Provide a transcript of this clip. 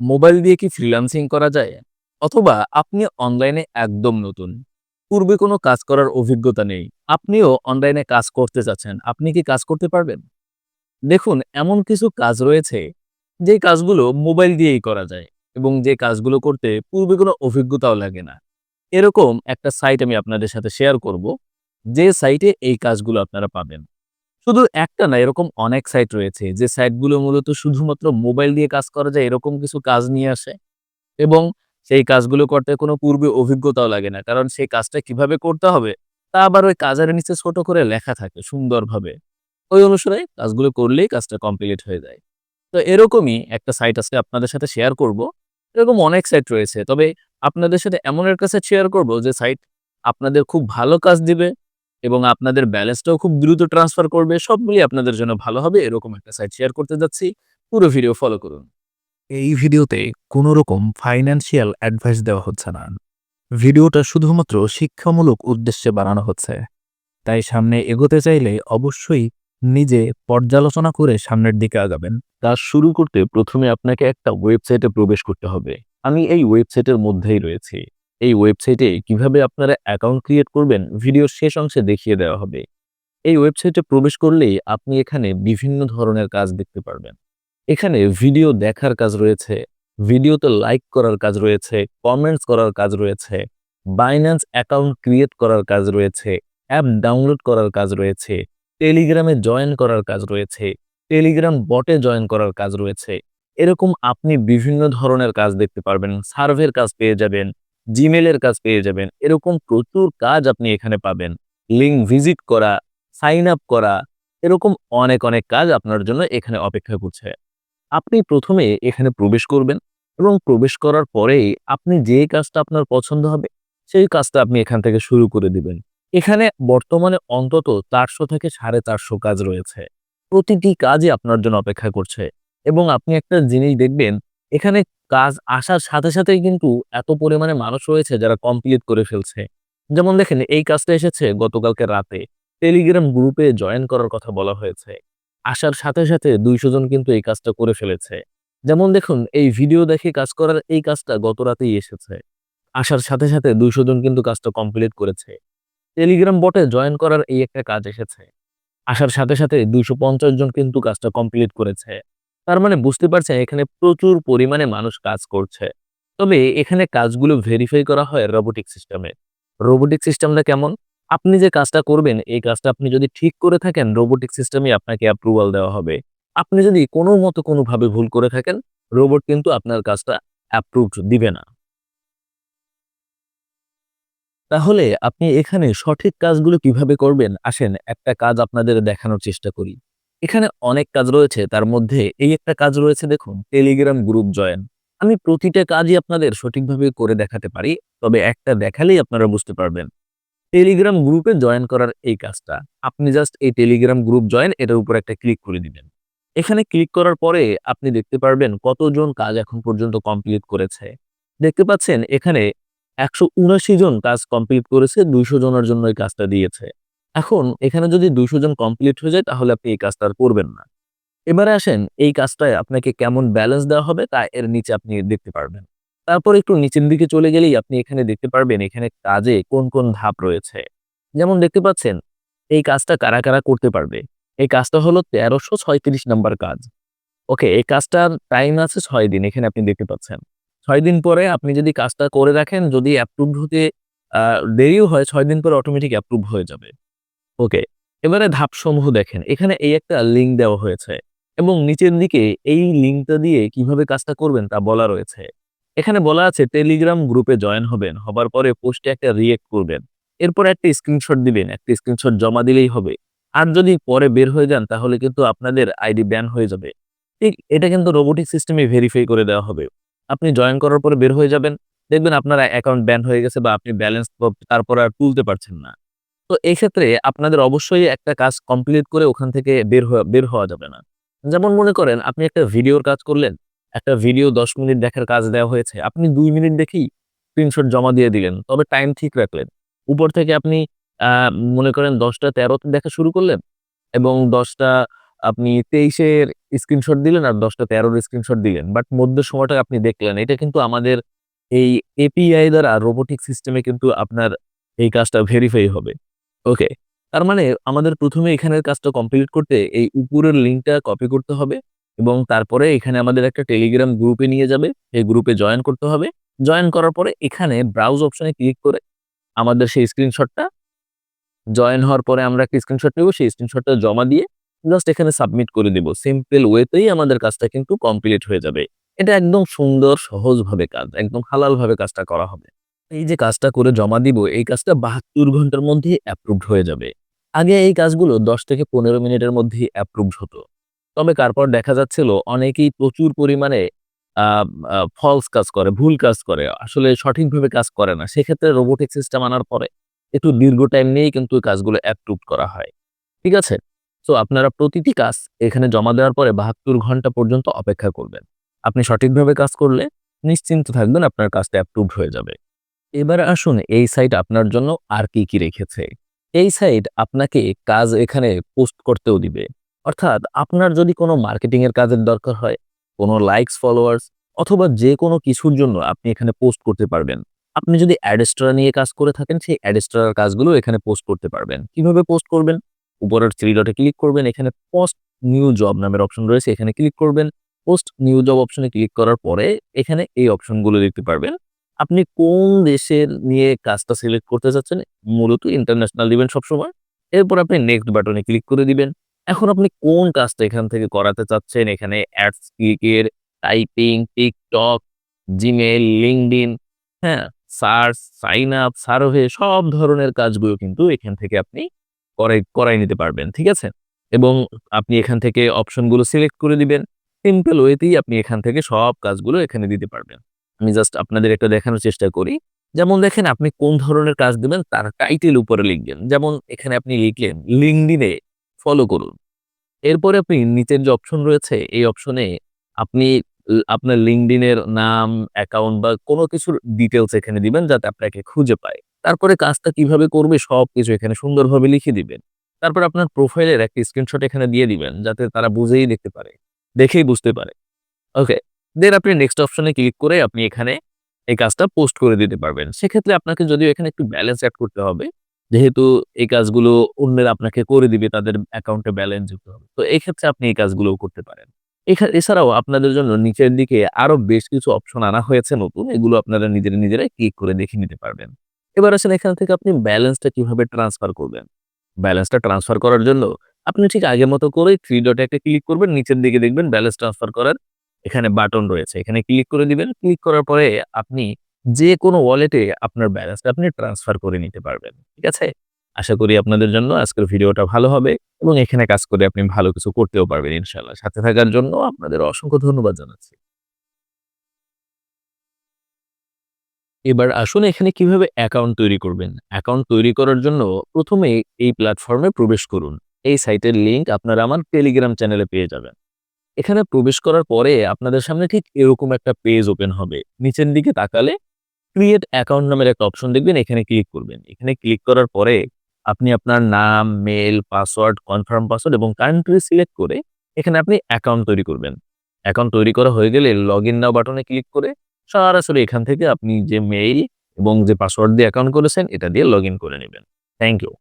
Mobile দিয়ে কি freelancing করা যায়? অথবা আপনি অনলাইনে একদম নতুন। পূর্বে কোনো কাজ করার অভিজ্ঞতা নেই। আপনিও অনলাইনে কাজ করতে চাচ্ছেন। আপনি কি কাজ করতে পারবেন? দেখুন এমন কিছু কাজ রয়েছে যে কাজগুলো মোবাইল দিয়েই করা যায় এবং যে কাজগুলো করতে পূর্বে কোনো অভিজ্ঞতাও লাগে না। এরকম একটা সাইট আমি আপনাদের সাথে শেয়ার করব, যে সাইটে এই কাজগুলো আপনারা পাবেন। শুধু একটা না, এরকম অনেক সাইট রয়েছে যে সাইটগুলো মূলত শুধুমাত্র মোবাইল দিয়ে কাজ করা যায়, এরকম কিছু কাজ নিয়ে আসে এবং সেই কাজগুলো করতে কোনো পূর্বে অভিজ্ঞতাও লাগে না। কারণ সেই কাজটা কীভাবে করতে হবে, তা আবার ওই কাজের নিচে ছোট করে লেখা থাকে সুন্দরভাবে। ওই অনুসারে কাজগুলো করলেই কাজটা কমপ্লিট হয়ে যায়। তো এরকমই একটা সাইট আজকে আপনাদের সাথে শেয়ার করব। এরকম অনেক সাইট রয়েছে। তবে আপনাদের সাথে এমন একটা সাইট শেয়ার করব যে সাইট আপনাদের খুব ভালো কাজ দিবে এবং আপনাদের ব্যালেন্সটাও খুব দ্রুত ট্রান্সফার করবে। সব মিলিয়ে আপনাদের জন্য ভালো হবে এরকম একটা সাইট শেয়ার করতে যাচ্ছি। পুরো ভিডিও ফলো করুন। এই ভিডিওতে কোনো রকম ফাইন্যান্সিয়াল অ্যাডভাইস দেওয়া হচ্ছে না ভিডিওটা শুধুমাত্র শিক্ষামূলক উদ্দেশ্যে বানানো হচ্ছে তাই সামনে এগোতে চাইলে অবশ্যই নিজে পর্যালোচনা করে সামনের দিকে আগাবেন কাজ শুরু করতে প্রথমে আপনাকে একটা ওয়েবসাইটে প্রবেশ করতে হবে। আমি এই ওয়েবসাইটের মধ্যেই রয়েছি। এই ওয়েবসাইটে কীভাবে আপনারা অ্যাকাউন্ট ক্রিয়েট করবেন ভিডিওর শেষ অংশে দেখিয়ে দেওয়া হবে। এই ওয়েবসাইটে প্রবেশ করলেই আপনি এখানে বিভিন্ন ধরনের কাজ দেখতে পারবেন। এখানে ভিডিও দেখার কাজ রয়েছে, ভিডিওতে লাইক করার কাজ রয়েছে, কমেন্টস করার কাজ রয়েছে, বাইন্যান্স অ্যাকাউন্ট ক্রিয়েট করার কাজ রয়েছে, অ্যাপ ডাউনলোড করার কাজ রয়েছে, টেলিগ্রামে জয়েন করার কাজ রয়েছে, টেলিগ্রাম বটে জয়েন করার কাজ রয়েছে। এরকম আপনি বিভিন্ন ধরনের কাজ দেখতে পারবেন। সার্ভের কাজ পেয়ে যাবেন, জিমেইলের কাজ পেয়ে যাবেন। এরকম প্রচুর কাজ আপনি এখানে পাবেন। লিঙ্ক ভিজিট করা, সাইন আপ করা, এরকম অনেক, অনেক কাজ আপনার জন্য এখানে অপেক্ষা করছে। আপনি প্রথমে এখানে প্রবেশ করবেন এবং প্রবেশ করার পরেই আপনি যে কাজটা আপনার পছন্দ হবে, সেই কাজটা আপনি এখান থেকে শুরু করে দিবেন। এখানে বর্তমানে অন্তত ৪০০ থেকে ৪৫০ কাজ রয়েছে। প্রতিটি কাজই আপনার জন্য অপেক্ষা করছে এবং আপনি একটা জিনিস দেখবেন, এখানে কাজ আসার সাথে সাথেই কিন্তু এত পরিমাণে মানুষ রয়েছে যারা কমপ্লিট করে ফেলছে। যেমন দেখেন এই কাজটা এসেছে গতকালকে রাতে। টেলিগ্রাম গ্রুপে জয়েন করার কথা বলা হয়েছে। আসার সাথে, সাথে ২০০ জন কিন্তু এই কাজটা করে ফেলেছে। যেমন দেখুন এই ভিডিও দেখে কাজ করার এই কাজটা গত রাতেই এসেছে। আসার সাথে, সাথে ২০০ জন কিন্তু কাজটা কমপ্লিট করেছে। টেলিগ্রাম বটে জয়েন করার এই একটা কাজ এসেছে। আসার সাথে, সাথে ২৫০ জন কিন্তু কাজটা কমপ্লিট করেছে। তার মানে বুঝতে পারছেন এখানে প্রচুর পরিমাণে মানুষ কাজ করছে। তবে এখানে কাজগুলো ভেরিফাই করা হয় রোবোটিক সিস্টেমে। রোবোটিক সিস্টেমটা কেমন? আপনি যে কাজটা করবেন এই কাজটা আপনি যদি ঠিক করে থাকেন রোবোটিক সিস্টেমে আপনাকে অ্যাপ্রুভাল দেওয়া হবে। আপনি যদি কোনো মতো কোনোভাবে ভুল করে থাকেন, রোবট কিন্তু আপনার কাজটা অ্যাপ্রুভড দিবে না। তাহলে আপনি এখানে সঠিক কাজগুলো কীভাবে করবেন? আসেন একটা কাজ আপনাদের দেখানোর চেষ্টা করি। এখানে অনেক কাজ রয়েছে তার মধ্যে এই একটা কাজ রয়েছে দেখুন টেলিগ্রাম গ্রুপ জয়েন। আমি প্রতিটা কাজই আপনাদের সঠিকভাবে করে দেখাতে পারি। তবে একটা দেখালেই আপনারা বুঝতে পারবেন। টেলিগ্রাম গ্রুপে জয়েন করার এই কাজটা। আপনি জাস্ট এই টেলিগ্রাম গ্রুপ জয়েন এটার উপর একটা ক্লিক করে দিবেন। এখানে ক্লিক করার পরে আপনি দেখতে পারবেন কতজন কাজ এখন পর্যন্ত কমপ্লিট করেছে। দেখতে পাচ্ছেন এখানে ১৭৯ জন কাজ কমপ্লিট করেছে, ২০০ জনের জন্য এই কাজটা দিয়েছে। এখন এখানে যদি ২০০ জন কমপ্লিট হয়ে যায় তাহলে আপনি এই কাজটা আর করবেন না। এবারে আসেন এই কাজটায় আপনাকে কেমন ব্যালেন্স দেওয়া হবে তা এর নিচে আপনি দেখতে পারবেন। তারপর একটু নিচের দিকে চলে গেলেই আপনি এখানে দেখতে পারবেন এখানে কাজে কোন, কোন ধাপ রয়েছে। যেমন দেখতে পাচ্ছেন এই কাজটা কারা, কারা করতে পারবে। এই কাজটা হলো ১৩৩৬ নাম্বার কাজ। ওকে এই কাজটার টাইম আছে ছয় দিন এখানে আপনি দেখতে পাচ্ছেন। ছয় দিন পরে আপনি যদি কাজটা করে রাখেন যদি অ্যাপ্রুভ হতে দেরিও হয় ছয় দিন পরে অটোমেটিক অ্যাপ্রুভ হয়ে যাবে। ওকে, এবারে ধাপসমূহ দেখেন এখানে এই একটা লিঙ্ক দেওয়া হয়েছে এবং নিচের দিকে এই লিঙ্কটা দিয়ে কীভাবে কাজটা করবেন তা বলা রয়েছে। এখানে বলা আছে টেলিগ্রাম গ্রুপে জয়েন হবেন। হবার পরে পোস্টে একটা রিয়েক্ট করবেন। এরপর একটা স্ক্রিনশট দিবেন। একটা স্ক্রিনশট জমা দিলেই হবে। আর যদি পরে বের হয়ে যান, তাহলে কিন্তু আপনাদের আইডি ব্যান হয়ে যাবে। ঠিক এটা কিন্তু রোবোটিক সিস্টেমে ভেরিফাই করে দেওয়া হবে। আপনি জয়েন করার পরে বের হয়ে যাবেন। দেখবেন আপনার অ্যাকাউন্ট ব্যান হয়ে গেছে বা আপনি ব্যালেন্স তারপর আর তুলতে পারছেন না। তো ক্ষেত্রে আপনাদের অবশ্যই একটা কাজ কমপ্লিট করে ওখান থেকে বের হওয়া বের হওয়া যাবে না। যেমন মনে করেন, আপনি একটা ভিডিওর কাজ করলেন। একটা ভিডিও ১০ মিনিট দেখার কাজ দেওয়া হয়েছে। আপনি দুই মিনিট দেখেই স্ক্রিনশট জমা দিয়ে দিলেন। তবে টাইম ঠিক রাখলেন। উপর থেকে আপনি মনে করেন ১০টা ১৩ তে দেখা শুরু করলেন এবং ১০টা আপনি তেইশের স্ক্রিনশট দিলেন আর দশটা তেরোর স্ক্রিনশট দিলেন বাট মধ্যে সময়টা আপনি দেখলেন এটা কিন্তু আমাদের এই এপিআই দ্বারা রোবোটিক সিস্টেমে কিন্তু আপনার এই কাজটা ভেরিফাই হবে ওকে তার মানে আমাদের প্রথমে এখানের কাজটা কমপ্লিট করতে এই উপরের লিঙ্কটা কপি করতে হবে এবং তারপরে এখানে আমাদের একটা টেলিগ্রাম গ্রুপে নিয়ে যাবে। এই গ্রুপে জয়েন করতে হবে। জয়েন করার পরে এখানে ব্রাউজ অপশনে ক্লিক করে আমাদের সেই স্ক্রিনশটটা জয়েন হওয়ার পরে আমরা একটা স্ক্রিনশট নেব। সেই স্ক্রিনশটটা জমা দিয়ে জাস্ট এখানে সাবমিট করে দিব। সিম্পল ওয়েতেই আমাদের কাজটা কিন্তু কমপ্লিট হয়ে যাবে। এটা একদম সুন্দর সহজভাবে কাজ, একদম হালালভাবে কাজটা করা হবে। এই যে কাজটা করে জমা দিব, এই কাজটা বাহাত্তর ঘণ্টার মধ্যে অ্যাপ্রুভড হয়ে যাবে। আগে এই কাজগুলো দশ থেকে পনেরো মিনিটের মধ্যেই অ্যাপ্রুভড হতো। তবে তারপর দেখা যাচ্ছিল অনেকেই প্রচুর পরিমাণে ফলস কাজ করে, ভুল কাজ করে, আসলে সঠিকভাবে কাজ করে না। সেক্ষেত্রে রোবোটিক সিস্টেম আনার পরে একটু দীর্ঘ টাইম নিয়েই কিন্তু কাজগুলো অ্যাপ্রুভ করা হয়। ঠিক আছে? তো আপনারা প্রতিটি কাজ এখানে জমা দেওয়ার পরে বাহাত্তর ঘণ্টা পর্যন্ত অপেক্ষা করবেন। আপনি সঠিকভাবে কাজ করলে নিশ্চিন্ত থাকবেন আপনার কাজটা অ্যাপ্রুভ হয়ে যাবে। এবার আসুন এই সাইট আপনার জন্য আর কি কি রেখেছে। এই সাইট আপনাকে কাজ এখানে পোস্ট করতেও দিবে। অর্থাৎ আপনার যদি কোনো মার্কেটিং এর কাজের দরকার হয়, কোনো লাইকস ফলোয়ার্স অথবা যে কোনো কিছুর জন্য আপনি এখানে পোস্ট করতে পারবেন। আপনি যদি অ্যাডেস্ট্রা নিয়ে কাজ করে থাকেন, সেই অ্যাডেস্ট্রার কাজগুলো এখানে পোস্ট করতে পারবেন। কীভাবে পোস্ট করবেন? উপরের থ্রি ডটে ক্লিক করবেন, এখানে পোস্ট নিউ জব নামের অপশন রয়েছে, এখানে ক্লিক করবেন। পোস্ট নিউ জব অপশনে ক্লিক করার পরে এখানে এই অপশনগুলো দেখতে পারবেন। আপনি কোন দেশের নিয়ে কাজটা সিলেক্ট করতে চাচ্ছেন? মূলত ইন্টারন্যাশনাল দিবেন সবসময়। এরপর আপনি নেক্সট বাটনে ক্লিক করে দিবেন। এখন আপনি কোন কাজটা এখান থেকে করাতে চাচ্ছেন? এখানে অ্যাডস ক্লিকের টাইপিং টিকটক জিমেল লিঙ্কডিন হ্যাঁ সার্চ সাইন আপ সার্ভে সব ধরনের কাজগুলো কিন্তু এখান থেকে আপনি করাই করাই নিতে পারবেন, ঠিক আছে? এবং আপনি এখান থেকে অপশনগুলো সিলেক্ট করে দিবেন। সিম্পল ওয়েতেই আপনি এখান থেকে সব কাজগুলো এখানে দিতে পারবেন। আমি জাস্ট আপনাদের একটা দেখানোর চেষ্টা করি। যেমন দেখেন, আপনি কোন ধরনের কাজ দেবেন, তার টাইটেল উপরে লিখবেন। যেমন এখানে আপনি লিখলেন লিঙ্কডিনে ফলো করুন। এরপরে আপনি নিচের যে অপশন রয়েছে, এই অপশনে আপনি আপনার লিঙ্কডিনের নাম অ্যাকাউন্ট বা কোনো কিছুর ডিটেলস এখানে দিবেন, যাতে আপনাকে খুঁজে পায়। তারপরে কাজটা কীভাবে করবে সব কিছু এখানে সুন্দরভাবে লিখে দিবেন। তারপর আপনার প্রোফাইলের একটা স্ক্রিনশট এখানে দিয়ে দিবেন, যাতে তারা বুঝেই দেখতে পারে, দেখেই বুঝতে পারে। ওকে দেন আপনি নেক্সট অপশনে ক্লিক করে আপনি এখানে এই কাজটা পোস্ট করে দিতে পারবেন। সেক্ষেত্রে আপনাকে যদিও এখানে একটু ব্যালেন্স অ্যাড করতে হবে, যেহেতু এই কাজগুলো অন্যেরা আপনাকে করে দিবে, তাদের অ্যাকাউন্টে ব্যালেন্স যুক্ত হবে। তো এই ক্ষেত্রে আপনি এই কাজগুলোও করতে পারেন। এছাড়াও আপনাদের জন্য নিচের দিকে আরও বেশ কিছু অপশন আনা হয়েছে নতুন, এগুলো আপনারা নিজেরা নিজেরাই ক্লিক করে দেখে নিতে পারবেন। এবার আসেন এখান থেকে আপনি ব্যালেন্সটা কীভাবে ট্রান্সফার করবেন? ব্যালেন্সটা ট্রান্সফার করার জন্য আপনি ঠিক আগের মতো করে থ্রি ডটে একটা ক্লিক করবেন, নিচের দিকে দেখবেন ব্যালেন্স ট্রান্সফার করার এখানে বাটন রয়েছে। এখানে ক্লিক করে দিবেন। ক্লিক করার পরে আপনি যে কোনো ওয়ালেটে আপনার ব্যালেন্সটা আপনি ট্রান্সফার করে নিতে পারবেন। ঠিক আছে? আশা করি আপনাদের জন্য আজকের ভিডিওটা ভালো হবে এবং এখানে কাজ করে আপনি ভালো কিছু করতেও পারবেন ইনশাল্লাহ সাথে থাকার জন্য আপনাদের অসংখ্য ধন্যবাদ জানাচ্ছি। এবার আসুন এখানে কীভাবে অ্যাকাউন্ট তৈরি করবেন। অ্যাকাউন্ট তৈরি করার জন্য প্রথমে এই প্ল্যাটফর্মে প্রবেশ করুন। এই সাইটের লিংক আপনারা আমার টেলিগ্রাম চ্যানেলে পেয়ে যাবেন। এখানে প্রবেশ করার পরে আপনাদের সামনে ঠিক এরকম একটা পেজ ওপেন হবে। নিচের দিকে তাকালে ক্রিয়েট অ্যাকাউন্ট নামের একটা অপশন দেখবেন, এখানে ক্লিক করবেন। এখানে ক্লিক করার পরে আপনি আপনার নাম মেল পাসওয়ার্ড কনফার্ম পাসওয়ার্ড এবং কান্ট্রি সিলেক্ট করে এখানে আপনি অ্যাকাউন্ট তৈরি করবেন। অ্যাকাউন্ট তৈরি করা হয়ে গেলে লগ ইন নাও বাটনে ক্লিক করে সরাসরি এখান থেকে আপনি যে মেইল এবং যে পাসওয়ার্ড দিয়ে অ্যাকাউন্ট করেছেন, এটা দিয়ে লগ করে নেবেন। Thank you